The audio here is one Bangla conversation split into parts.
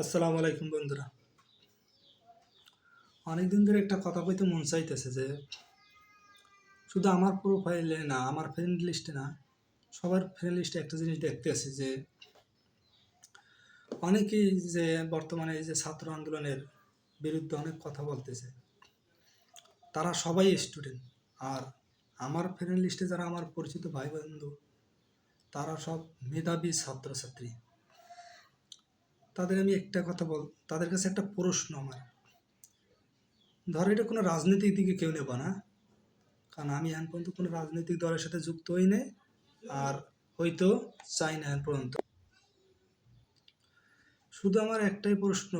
আসসালামু আলাইকুম বন্ধুরা। অনেকদিন ধরে একটা কথা কইতে মন চাইতেছে যে, শুধু আমার প্রোফাইলে না, আমার ফ্রেন্ড লিস্টে না, সবার ফ্রেন্ড লিস্টে একটা জিনিস দেখতে আছি যে, অনেকেই যে বর্তমানে এই যে ছাত্র আন্দোলনের বিরুদ্ধে অনেক কথা বলতেছে, তারা সবাই স্টুডেন্ট আর আমার ফ্রেন্ড লিস্টে যারা আমার পরিচিত ভাই বন্ধু তারা সব মেধাবী ছাত্রছাত্রী। তাদের আমি একটা কথা বল, তাদের কাছে একটা প্রশ্ন আমার। ধর এটা কোনো রাজনৈতিক দিকে কেউ নেব না, কারণ আমি এখন পর্যন্ত কোনো রাজনৈতিক দলের সাথে যুক্ত হই নাই আর হয়তো চাই না এখন পর্যন্ত। শুধু আমার একটাই প্রশ্ন,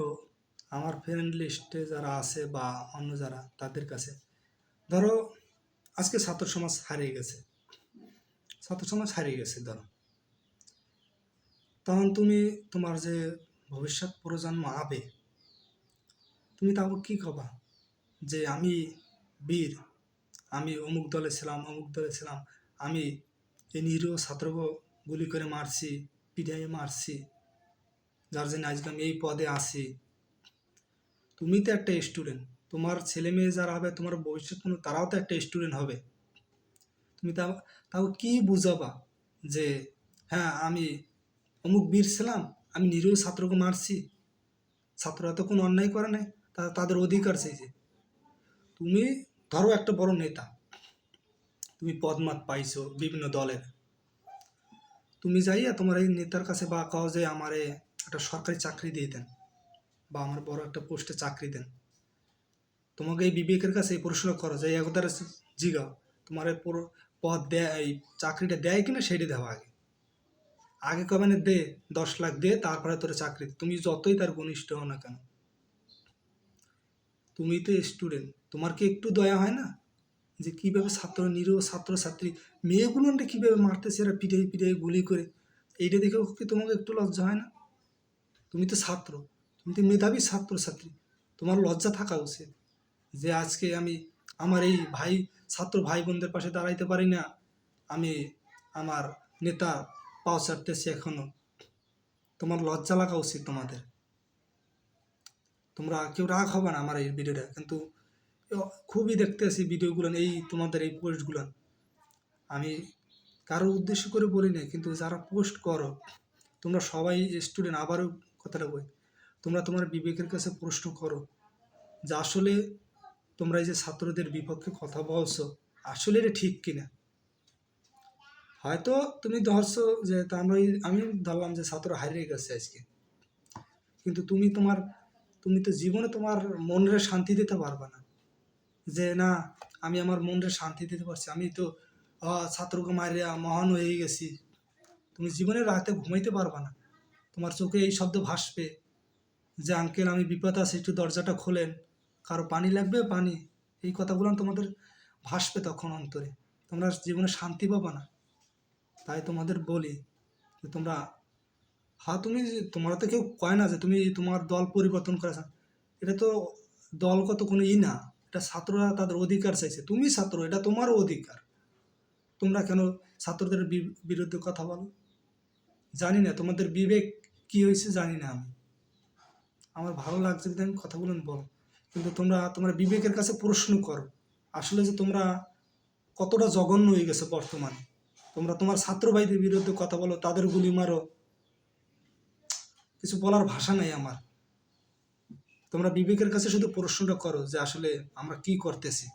আমার ফ্রেন্ড লিস্টে যারা আছে বা অন্য যারা, তাদের কাছে। ধরো আজকে ছাত্র সমাজ হারিয়ে গেছে। ছাত্র সমাজ হারিয়ে গেছে, ধরো। তখন তুমি তোমার যে ভবিষ্যৎ প্রজন্ম আবে। তুমি তাকে কি কবা যে আমি বীর, আমি অমুক দলে ছিলাম, অমুক দলে ছিলাম, আমি এই নিরীহ ছাত্রকে গুলি করে মারছি পিঠাইয়ে মারছি, যার জন্য আজকে আমি এই পদে আছি। তুমি তো একটা স্টুডেন্ট তোমার ছেলে মেয়ে যারা হবে, তোমার ভবিষ্যৎ কোনো তারাও তো একটা স্টুডেন্ট হবে। তুমি তাও তাও কি বুঝাবা? যে হ্যাঁ আমি অমুক বীর ছিলাম আমি নিরীহ ছাত্রকে মারছি। ছাত্ররা তো কোনো অন্যায় করে নাই, তা- তাদের অধিকার চাইছে তুমি ধরো একটা বড় নেতা, তুমি পদমাত পাইছো বিভিন্ন দলের। তুমি যাইয়া তোমার এই নেতার কাছে বা কাও যে আমারে একটা সরকারি চাকরি দিয়ে দেন, বা আমার বড় একটা পোস্টে চাকরি দেন। তোমাকে এই বিবেকের কাছে এই প্রশ্ন করো, যে একদার জিগাও, তোমার পদ দেয়, এই চাকরিটা দেয় কিনা সেটা দেওয়া আগে। আগে কবে দে, দশ লাখ দে, তারপরে তোর চাকরি তুমি যতই তার ঘনিষ্ঠ হও না কেন। তুমি তো স্টুডেন্ট তোমার কি একটু দয়া হয় না? যে কীভাবে ছাত্র নিরীহ ছাত্রছাত্রী মেয়েগুলো কীভাবে মারতেছে এরা পিঠে পিঠে গুলি করে? এইটা দেখেও কি তোমাকে একটু লজ্জা হয় না? তুমি তো ছাত্র। তুমি তো মেধাবী ছাত্রছাত্রী। তোমার লজ্জা থাকা উচিত যে আজকে আমি আমার এই ভাই, ছাত্র ভাই বোনদের পাশে দাঁড়াইতে পারি না। আমি আমার নেতা পাও চাটতেছি এখনও। তোমার লজ্জা লাগা উচিত তোমাদের। তোমরা কেউ রাগ হবে না আমার এই ভিডিওটা কিন্তু খুবই দেখতেছি ভিডিওগুলো, এই তোমাদের এই পোস্টগুলো। আমি কারও উদ্দেশ্য করে বলি না কিন্তু যারা পোস্ট করো, তোমরা সবাই স্টুডেন্ট, আবারও কথাটা বই তোমরা তোমার বিবেকের কাছে প্রশ্ন করো যে আসলে তোমরা এই যে ছাত্রদের বিপক্ষে কথা বলছো, আসলে এটা ঠিক কিনা? হয়তো তুমি ধরছো যে আমরা আমি ধরলাম যে ছাত্র হারিয়ে গেছে আজকে। কিন্তু তুমি তোমার তুমি তো জীবনে তোমার মনের শান্তি দিতে পারবে না। যে না, আমি আমার মনের শান্তি দিতে পারছি। আমি তো ছাত্রকে মারিয়া মহান হয়ে গেছি। তুমি জীবনে রাতে ঘুমাইতে পারবে না। তোমার চোখে এই শব্দ ভাসবে যে, আঙ্কেল, আমি বিপদ আছে, একটু দরজাটা খোলেন। কারও পানি লাগবে? পানি। এই কথাগুলো তোমাদের ভাসবে তখন অন্তরে। তোমরা জীবনে শান্তি পাবে না। তাই তোমাদের বলি যে তোমরা হ্যাঁ তুমি তোমরা তো কেউ কয় না যে তুমি তোমার দল পরিবর্তন করেছ এটা তো দলগত কোনো ই না, এটা ছাত্ররা তাদের অধিকার চাইছে। তুমি ছাত্র, এটা তোমারও অধিকার। তোমরা কেন ছাত্রদের বিরুদ্ধে কথা বলো? জানি না, তোমাদের বিবেক কি হয়েছে জানি না আমি। আমার ভালো লাগছে যদি আমি কথাগুলো বলো। কিন্তু তোমরা, তোমার বিবেকের কাছে প্রশ্ন করো। আসলে যে তোমরা কতটা জঘন্য হয়ে গেছে বর্তমানে। তোমরা তোমার ছাত্র ভাইদের বিরুদ্ধে কথা বলো, তাদের গুলি মারো। কিছু বলার ভাষা নাই আমার। তোমরা বিবেকের কাছে শুধু প্রশ্নটা করো যে আসলে আমরা কি করতেছি।